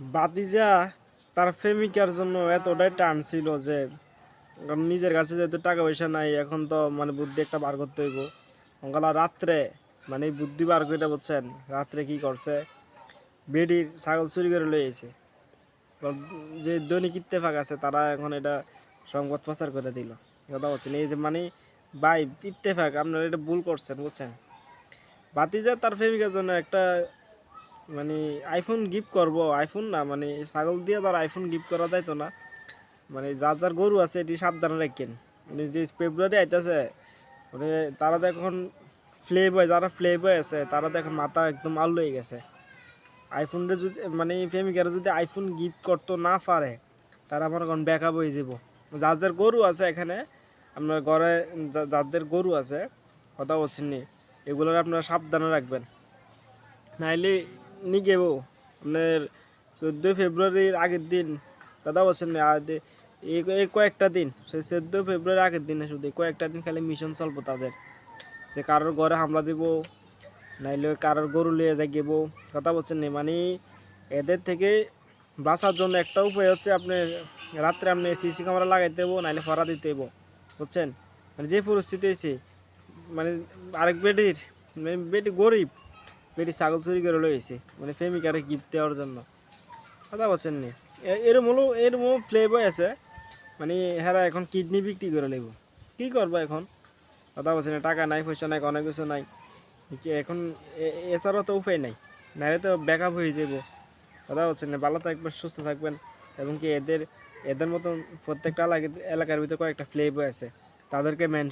বাতিজা তার প্রেমিকার জন্য এতটাই টান ছিল যে নিজের কাছে যেহেতু টাকা পয়সা নাই, এখন তো মানে বুদ্ধি একটা বার করতে হইব। গলা রাত্রে মানে বুদ্ধি বার করে বলছেন রাত্রে কি করছে? বেডির ছাগল চুরি করে লয়ে এসে যে দৈনিক ইত্তেফাক আছে, তারা এখন এটা সংবাদ প্রচার করে দিল। কথা বলছেন এই যে মানে ভাই, ইত্তেফাক, আপনারা এটা ভুল করছেন, বুঝছেন? বাতিজা তার প্রেমিকার জন্য একটা মানে আইফোন গিফট করব আইফোন না মানে ছাগল দিয়ে তার আইফোন গিফট করা যায় তো না। মানে যার যার গরু আছে, এটি সাবধানে রাখেন। মানে যে ফেব্রুয়ারি আইতেছে মানে তারা তো এখন ফ্লে বয় যারা ফ্লে বয় আছে, তারা তো এখন মাথা একদম আলু হয়ে গেছে। আইফোনটা যদি মানে প্রেমিকারা যদি আইফোন গিফট করতে না পারে, তারা আমার এখন ব্যাকআপ হয়ে যাব। যার যার গরু আছে এখানে, আপনার ঘরে যাদের গরু আছে, কথা বলছেন নি এগুলোর আপনারা সাবধানে রাখবেন। নাইলে নিগেব। আপনার চোদ্দোই ফেব্রুয়ারির আগের দিন, কথা বলছেন এই কয়েকটা দিন সেই চোদ্দোই ফেব্রুয়ারির আগের দিনে শুধু কয়েকটা দিন খালি মিশন চলবো তাদের। যে কারোর ঘরে হামলা দিব, নাইলে কারোর গরু লিয়ে যাইব কথা বলছেন না মানে এদের থেকে বাঁচার জন্য একটা উপায় হচ্ছে আপনি রাত্রে আপনি সিসি ক্যামেরা লাগাইতে হব নাইলে ফরা দিতে হব বুঝছেন? মানে যে পরিস্থিতি হয়েছে মানে আরেক বেটির মানে বেটি গরিব বেটি ছাগল চুরি করে লইছে মানে প্রেমিকারে গিফট দেওয়ার জন্য। কথা বলছেন নি? এরম হলো এরম প্লে বয় আছে। মানে হেরা এখন কিডনি বিক্রি করে নেব। কি করব এখন? কথা বলছেন টাকা নাই, পয়সা নাই, অনেক কিছু নাই। এখন এছাড়াও তো উপায় নাই। নাহলে তো ব্যাকআপ হয়ে যাব কথা বলছেন ভালো থাকবেন, সুস্থ থাকবেন। এবং কি এদের এদের মতন প্রত্যেকটা এলাকার ভিতরে কয়েকটা ফ্লেভ আছে। তাদেরকে মেনশন